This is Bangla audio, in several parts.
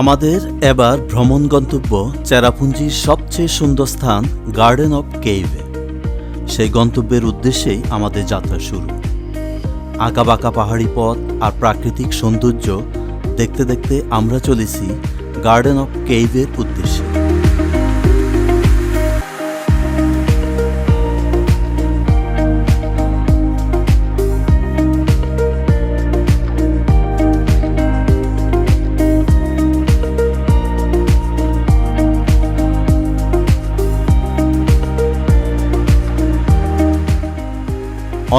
আমাদের এবার ভ্রমণ গন্তব্য চেরাপুঞ্জির সবচেয়ে সুন্দর স্থান গার্ডেন অফ কেইভে সেই গন্তব্যের উদ্দেশ্যেই আমাদের যাত্রা শুরু। আঁকাবাঁকা পাহাড়ি পথ আর প্রাকৃতিক সৌন্দর্য দেখতে দেখতে আমরা চলেছি গার্ডেন অফ কেইভের উদ্দেশ্যে।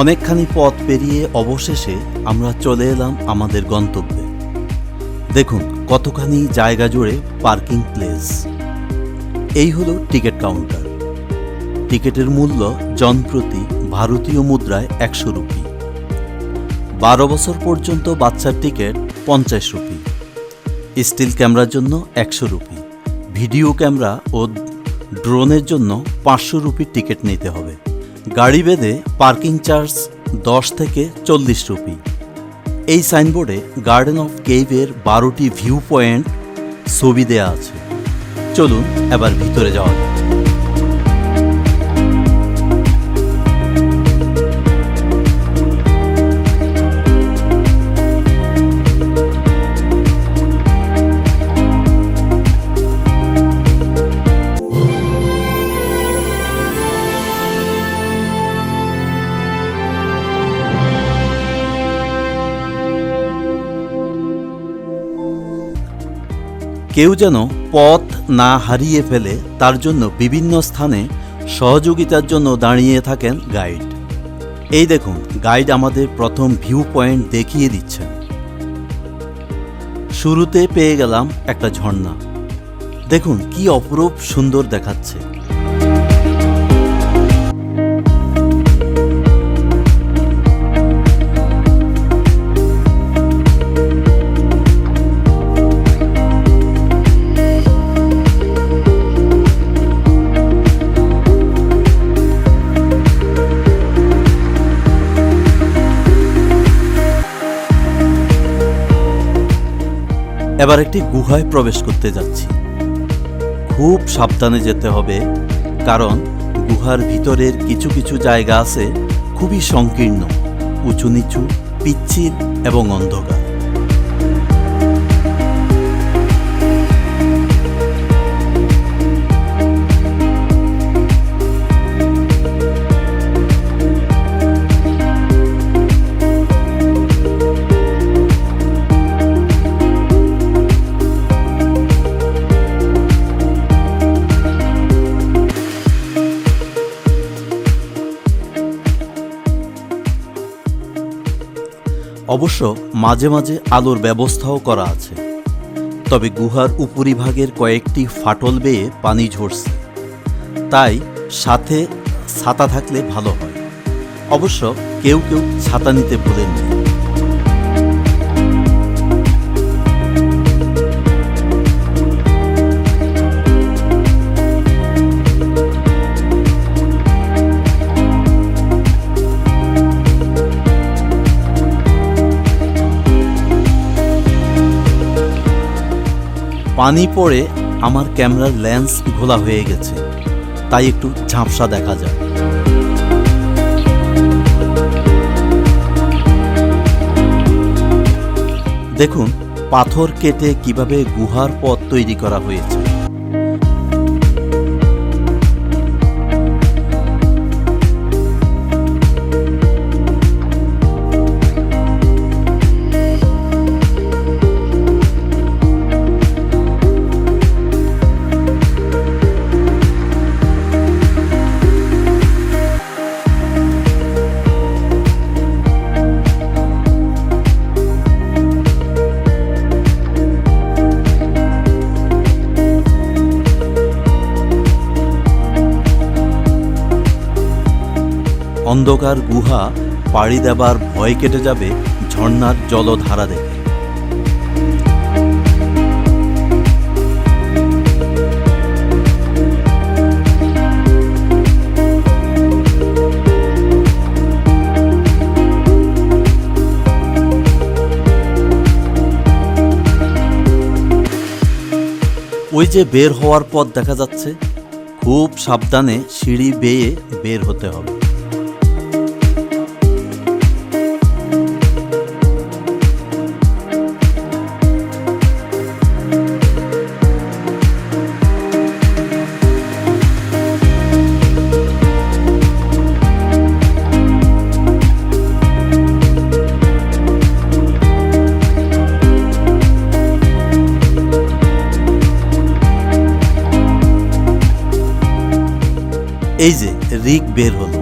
অনেকখানি পথ পেরিয়ে অবশেষে আমরা চলে এলাম আমাদের গন্তব্যে। দেখুন কতখানি জায়গা জুড়ে পার্কিং প্লেস। এই হলো টিকিট কাউন্টার। টিকিটের মূল্য জনপ্রতি ভারতীয় মুদ্রায় একশো রুপি। বারো বছর পর্যন্ত বাচ্চার টিকিট পঞ্চাশ রুপি। স্টিল ক্যামেরার জন্য একশো রুপি। ভিডিও ক্যামেরা ও ড্রোনের জন্য পাঁচশো রুপির টিকিট নিতে হবে। গাড়ি বেঁধে পার্কিং চার্জ দশ থেকে চল্লিশ রুপি এই সাইনবোর্ডে গার্ডেন অফ কেভের বারোটি ভিউ পয়েন্ট ছবি দেয়া আছে চলুন এবার ভিতরে যাওয়া। কেউ যেন পথ না হারিয়ে ফেলে, তার জন্য বিভিন্ন স্থানে সহযোগিতার জন্য দাঁড়িয়ে থাকেন গাইড। এই দেখুন, গাইড আমাদের প্রথম ভিউ পয়েন্ট দেখিয়ে দিচ্ছেন। শুরুতে পেয়ে গেলাম একটা ঝর্ণা। দেখুন, কি অপরূপ সুন্দর দেখাচ্ছে। এবার একটি গুহায় প্রবেশ করতে যাচ্ছি। খুব সাবধানে যেতে হবে, কারণ গুহার ভিতরের কিছু কিছু জায়গা আছে খুবই সংকীর্ণ, উঁচু নিচু, পিচ্ছিল এবং অন্ধকার। অবশ্য মাঝে মাঝে আলোর ব্যবস্থাও করা আছে। তবে গুহার উপরিভাগের কয়েকটি ফাটল বেয়ে পানি ঝরছে। তাই সাথে ছাতা থাকলে ভালো হয়। অবশ্য কেউ কেউ ছাতা নিতে ভুলেননি। পানি পড়ে আমার ক্যামেরার লেন্স ঘোলা হয়ে গেছে। তাই একটু ঝাপসা দেখা যায় দেখুন, পাথর কেটে কীভাবে গুহার পথ তৈরি করা হয়েছে। অন্ধকার গুহা পাড়ি দেবার ভয় কেটে যাবে ঝর্ণার জলধারা দেখে। ওই যে বের হওয়ার পথ দেখা যাচ্ছে, খুব সাবধানে সিঁড়ি বেয়ে বের হতে হবে। এই যে রিক বের হলো।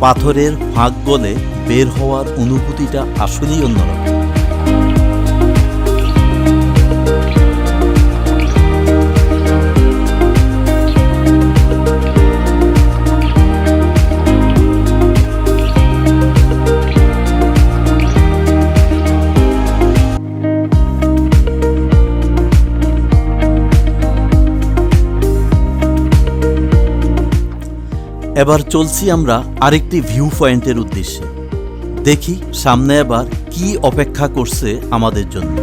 পাথরের ফাঁক গলে বের হওয়ার অনুভূতিটা আসলেই অন্যরকম। এবার চলছি আমরা আরেকটি ভিউ পয়েন্টের উদ্দেশ্যে। দেখি সামনে এবার কি অপেক্ষা করছে আমাদের জন্য।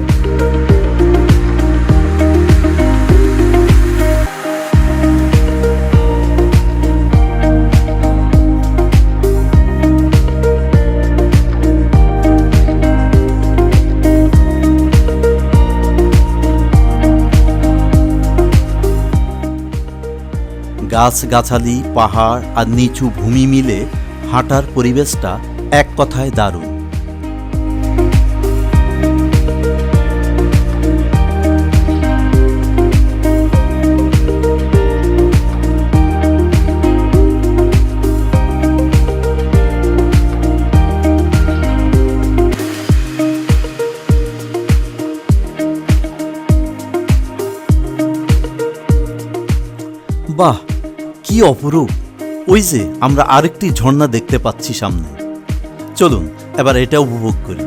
গাছগাছালি পাহাড় আর নিচু ভূমি মিলে হাঁটার পরিবেশটা এক কথায় দারুণ। বাহ! কি অপরূপ? ওই যে, আমরা আরেকটি ঝর্ণা দেখতে পাচ্ছি সামনে। চলুন, এবার এটা উপভোগ করি।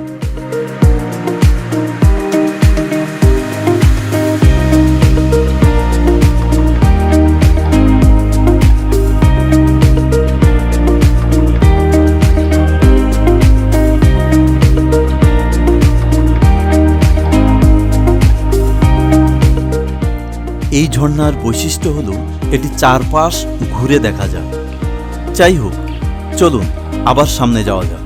এই ঝর্ণার বৈশিষ্ট্য হলো এটি চারপাশ ঘুরে দেখা যায় যাই হোক চলুন আবার সামনে যাওয়া যাক।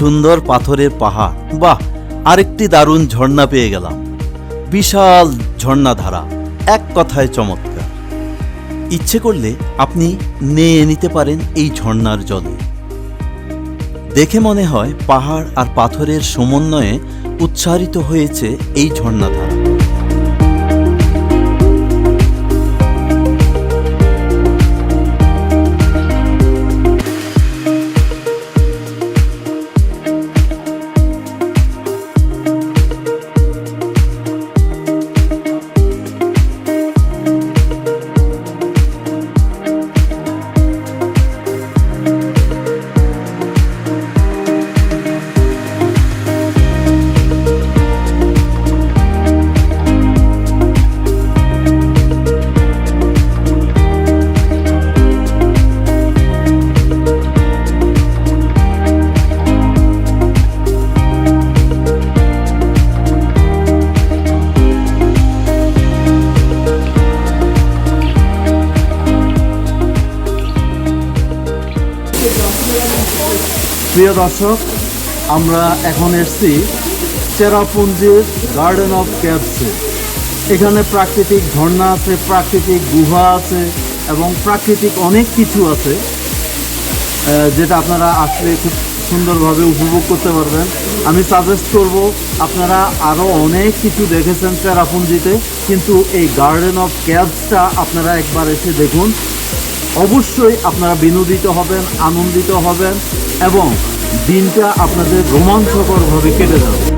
সুন্দর পাথরের পাহাড়। বাহ, আরেকটি দারুণ ঝর্ণা পেয়ে গেলাম। বিশাল ঝর্ণাধারা, এক কথায় চমৎকার। ইচ্ছে করলে আপনি নেয়ে নিতে পারেন এই ঝর্ণার জলে। দেখে মনে হয় পাহাড় আর পাথরের সমন্বয়ে উচ্চারিত হয়েছে এই ঝর্ণাধারা। প্রিয় দর্শক, আমরা এখন এসেছি চেরাপুঞ্জির গার্ডেন অফ ক্যাবসে এখানে প্রাকৃতিক ঝর্ণা আছে, প্রাকৃতিক গুহা আছে এবং প্রাকৃতিক অনেক কিছু আছে যেটা আপনারা আসলে খুব সুন্দরভাবে উপভোগ করতে পারবেন। আমি সাজেস্ট করব, আপনারা আরও অনেক কিছু দেখেছেন চেরাপুঞ্জিতে, কিন্তু এই গার্ডেন অফ ক্যাবসটা আপনারা একবার এসে দেখুন। অবশ্যই আপনারা বিনোদিত হবেন আনন্দিত হবেন এবং দিনটা আপনাদের রোমাঞ্চকরভাবে কেটে যাবে।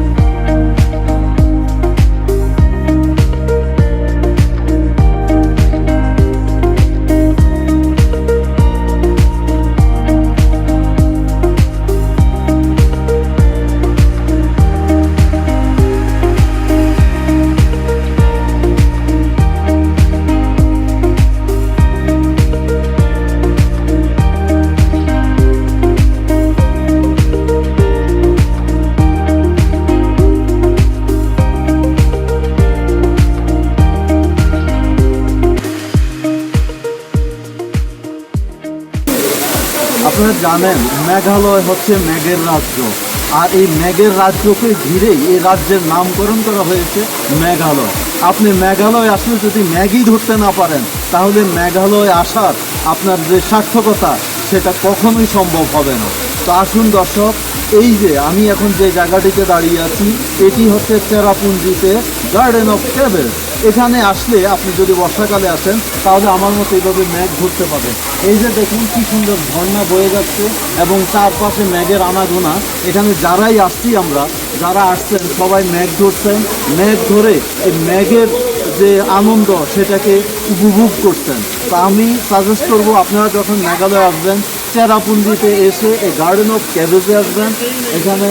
জানেন, মেঘালয় হচ্ছে মেঘের রাজ্য। আর এই মেঘের রাজ্যকে ঘিরেই এই রাজ্যের নামকরণ করা হয়েছে মেঘালয়। আপনি মেঘালয় আসলে যদি ম্যাগই ধরতে না পারেন, তাহলে মেঘালয় আসার আপনার যে সার্থকতা, সেটা কখনোই সম্ভব হবে না। তো আসুন দর্শক, এই যে আমি এখন যে জায়গাটিতে দাঁড়িয়ে আছি, এটি হচ্ছে চেরাপুঞ্জিতে গার্ডেন অফ কেবেল এখানে আসলে আপনি যদি বর্ষাকালে আসেন, তাহলে আমার মতো এইভাবে মেঘ ঘুরতে পাবেন এই যে দেখুন কি সুন্দর ঝর্ণা বয়ে যাচ্ছে এবং চারপাশে মেঘের আনাগোনা। এখানে যারাই আসছি আমরা, যারা আসছেন, সবাই মেঘ ধরছেন। মেঘ ধরে এই মেঘের যে আনন্দ, সেটাকে উপভোগ করছেন। তা আমি সাজেস্ট করব, আপনারা যখন মেঘালয় আসবেন, চেরাপুঞ্জিতে এসে এই গার্ডেন অফ ক্যাবেজে আসবেন। এখানে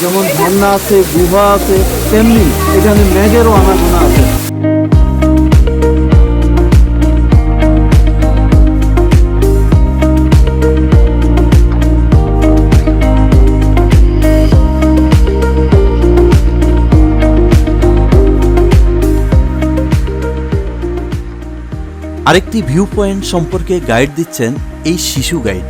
যেমন ঝর্ণা আছে, গুহা আছে, তেমনি এখানে মেঘেরও আনাগোনা আছে। আরেকটি ভিউ পয়েন্ট সম্পর্কে গাইড দিচ্ছেন এই শিশু গাইড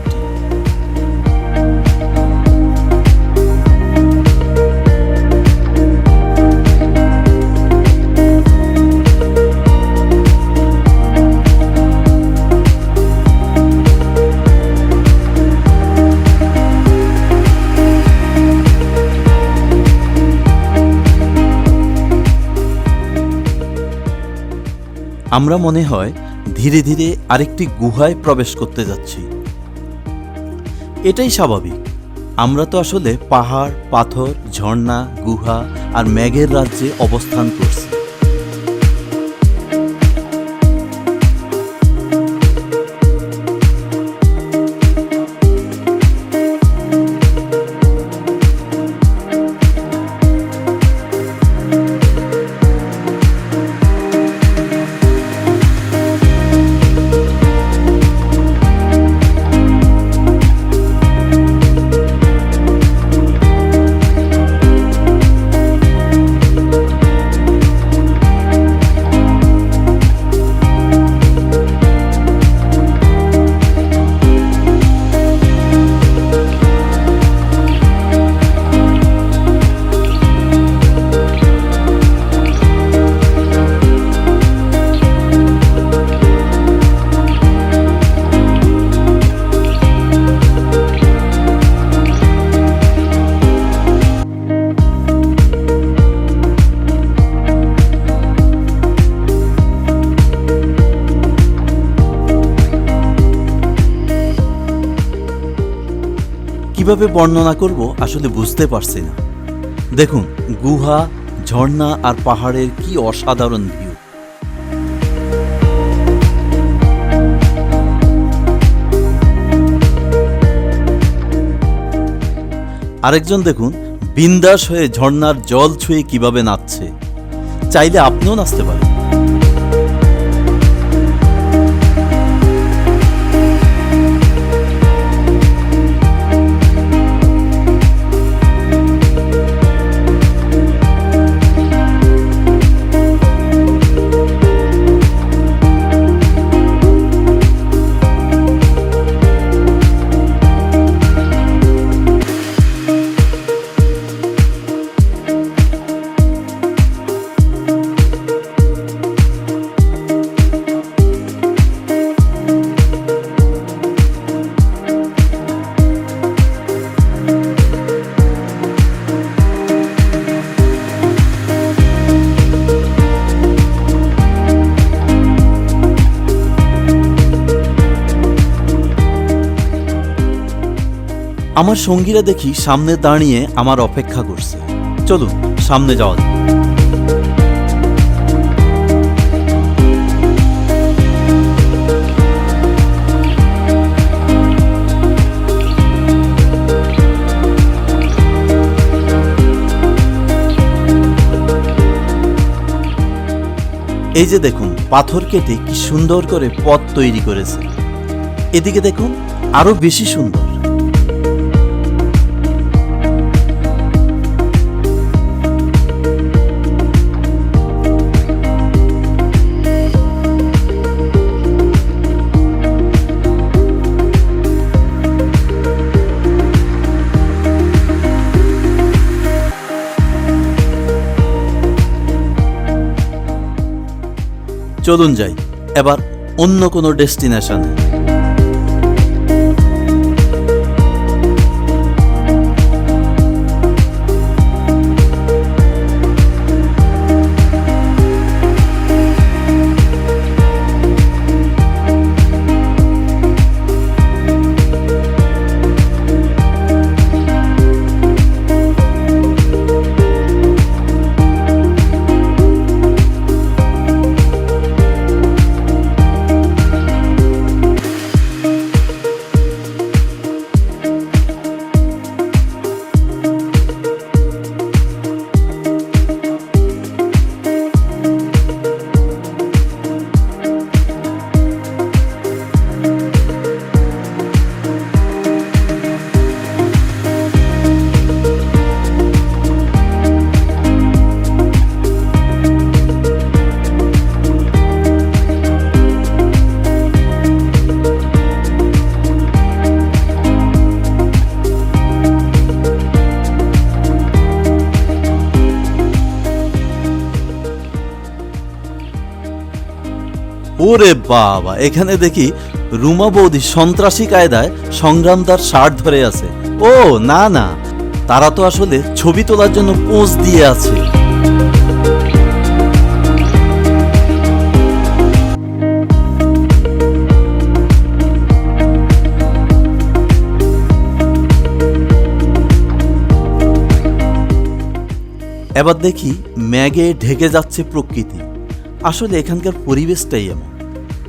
আমরা মনে হয় ধীরে ধীরে আরেকটি গুহায় প্রবেশ করতে যাচ্ছি। এটাই স্বাভাবিক। আমরা তো আসলে পাহাড়, পাথর, ঝর্ণা, গুহা আর মেঘের রাজ্যে অবস্থান করছি। কীভাবে বর্ণনা করব আসলে বুঝতে পারছি না। দেখুন, গুহা, ঝর্ণা আর পাহাড়ের কি অসাধারণ ভিউ আরেকজন দেখুন, বিন্দাস হয়ে ঝর্ণার জল ছুঁয়ে কীভাবে নাচছে। চাইলে আপনিও নাচতে পারেন। আমার সঙ্গীরা দেখি সামনে দাঁড়িয়ে আমার অপেক্ষা করছে। চলুন, সামনে যাওয়া। এই যে দেখুন, পাথর কেটে কি সুন্দর করে পথ তৈরি করেছে। এদিকে দেখুন, আরও বেশি সুন্দর। চলুন যাই। এবার অন্য কোনো ডেস্টিনেশনে। ওরে বাবা, এখানে দেখি রুমা বৌদি সন্ত্রাসী কায়দায় সংগ্রামদার শার্ট ধরে আছে। ও, না না, তারা তো আসলে ছবি তোলার জন্য পোজ দিয়ে আছে। এবার দেখি ম্যাগে ঢেকে যাচ্ছে প্রকৃতি। আসলে এখানকার পরিবেশটাই এমন।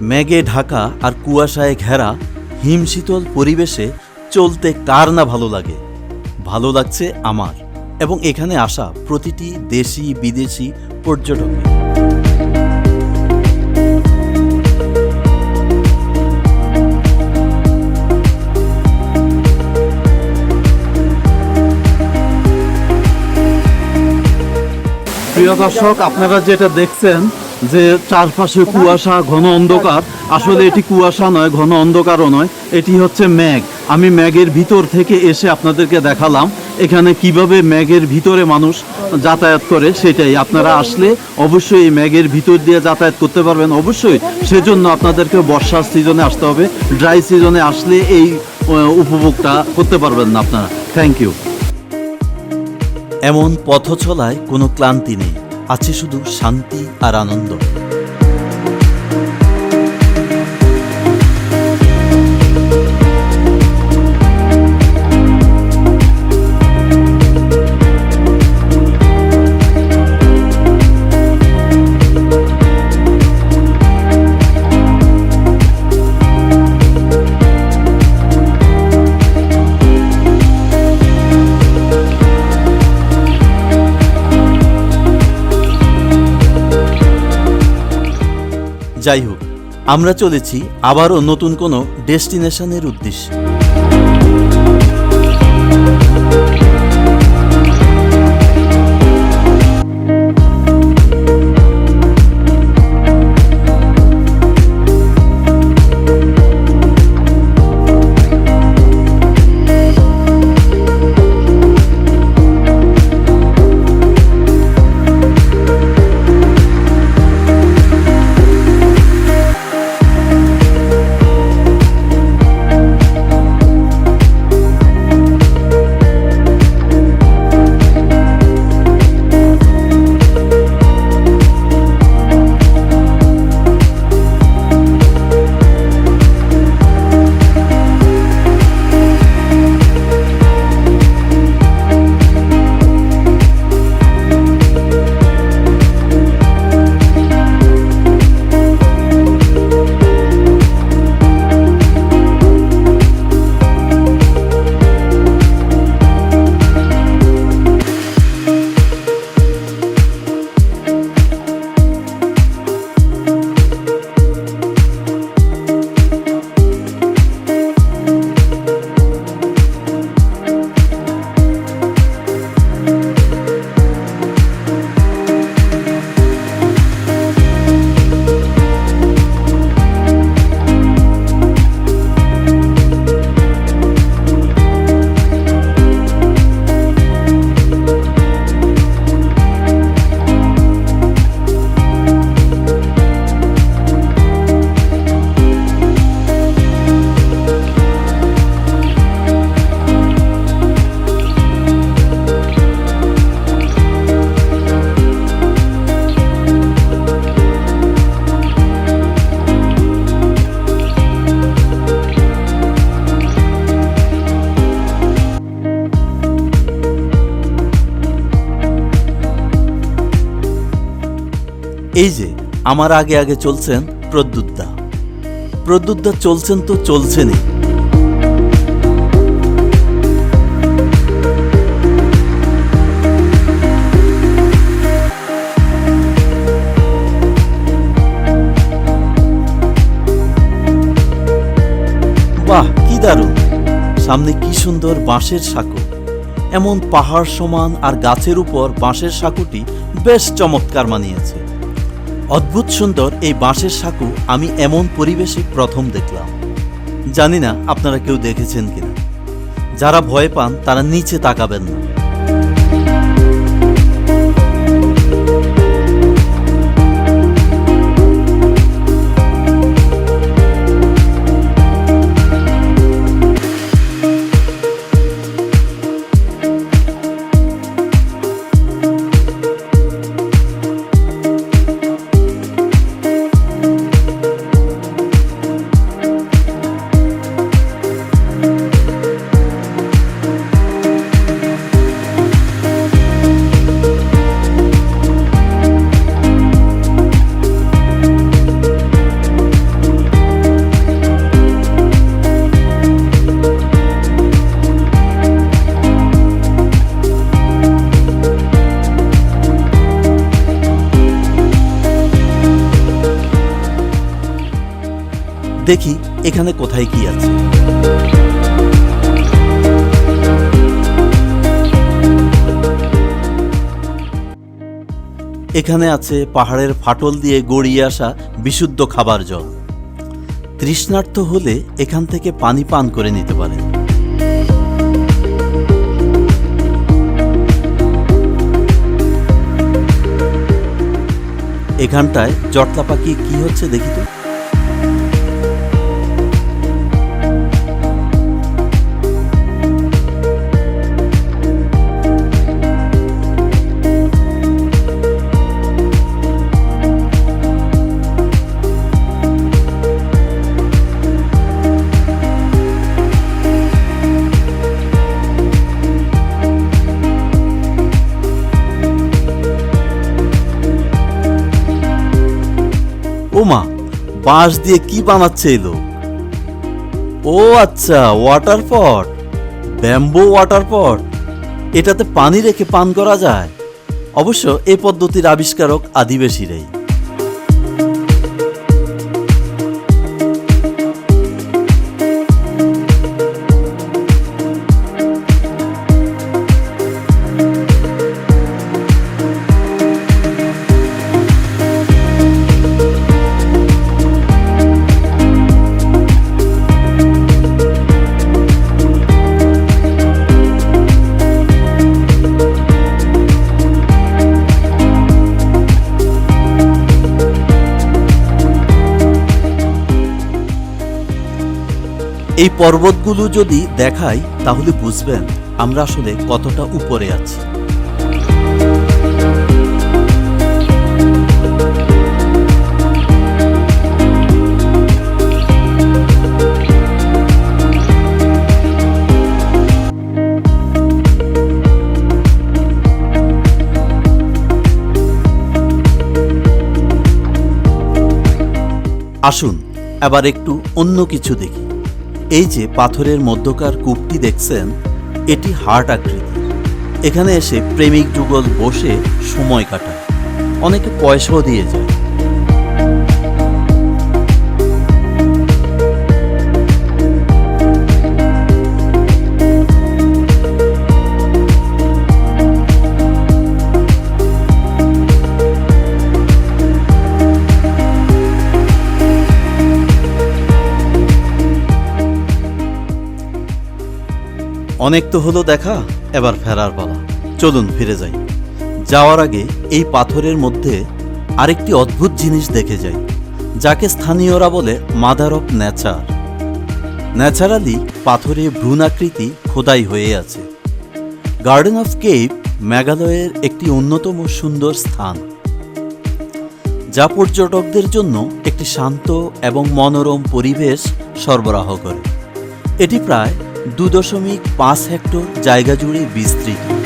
ম্যাগে ঢাকা আর কুয়াশায় ঘেরা হিমশীতল পরিবেশে চলতে কার না ভালো লাগে? ভালো লাগছে আমার এবং এখানে আসা প্রতিটি দেশি, বিদেশি পর্যটকের প্রিয় দর্শক, আপনারা যেটা দেখছেন যে চারপাশে কুয়াশা, ঘন অন্ধকার। আসলে এটি কুয়াশা নয়, ঘন অন্ধকারও নয়। এটি হচ্ছে ম্যাগ আমি ম্যাগের ভিতর থেকে এসে আপনাদেরকে দেখালাম এখানে কীভাবে ম্যাগের ভিতরে মানুষ যাতায়াত করে, সেটাই। আপনারা আসলে অবশ্যই এই ম্যাগের ভিতর দিয়ে যাতায়াত করতে পারবেন। অবশ্যই সেজন্য আপনাদেরকে বর্ষার সিজনে আসতে হবে। ড্রাই সিজনে আসলে এই উপভোগটা করতে পারবেন না আপনারা। থ্যাংক ইউ এমন পথ চলায় কোনো ক্লান্তি নেই। আছে শুধু শান্তি আর আনন্দ। যাই হোক আমরা চলেছি আবারও নতুন কোনো ডেস্টিনেশনের উদ্দেশ্যে। আমার আগে আগে চলছেন প্রদ্যুৎদা। প্রদ্যুৎদা চলছেন তো চলছেনই। বাহ, কি দারুণ। সামনে কি সুন্দর বাঁশের সাঁকো। এমন পাহাড় সমান আর গাছের উপর বাঁশের সাঁকুটি বেশ চমৎকার মানিয়েছে। অদ্ভুত সুন্দর এই বাঁশের সাঁকু আমি এমন পরিবেশে প্রথম দেখলাম। জানি না আপনারা কেউ দেখেছেন কিনা। যারা ভয় পান তারা নিচে তাকাবেন না। এখানে কোথায় কি আছে? এখানে আছে পাহাড়ের ফাটল দিয়ে গড়িয়ে আসা বিশুদ্ধ খাবার জল। তৃষ্ণার্ত হলে এখান থেকে পানি পান করে নিতে পারেন। এখানটায় জটলা পাখি কি হচ্ছে দেখি তো? ওমা বাঁশ দিয়ে কি বানাচ্ছে এলো? ও আচ্ছা water pot bamboo water pot এটাতে পানি রেখে পান করা যায়। অবশ্য এ পদ্ধতির আবিষ্কারক আদিবাসীরাই। এই পর্বতগুলো যদি দেখাই, তাহলে বুঝবেন আমরা আসলে কতটা উপরে আছি। আসুন, এবার একটু অন্য কিছু দেখি। এই যে পাথরের মধ্যকার কূপটি দেখছেন, এটি হার্ট আকৃতির এখানে এসে প্রেমিক যুগল বসে সময় কাটায়। অনেকে পয়সাও দিয়ে যায়। অনেক তো হলো দেখা, এবার ফেরার পালা। চলুন ফিরে যাই। যাওয়ার আগে এই পাথরের মধ্যে আরেকটি অদ্ভুত জিনিস দেখে যাই, যাকে স্থানীয়রা বলে মাদার অফ নেচার। ন্যাচারালি পাথরে ভ্রূণাকৃতি খোদাই হয়ে আছে। গার্ডেন অফ কেপ মেঘালয়ের একটি অন্যতম সুন্দর স্থান, যা পর্যটকদের জন্য একটি শান্ত এবং মনোরম পরিবেশ সরবরাহ করে। এটি প্রায় দু দশমিক পাঁচ হেক্টর জায়গা জুড়ে বিস্তৃত।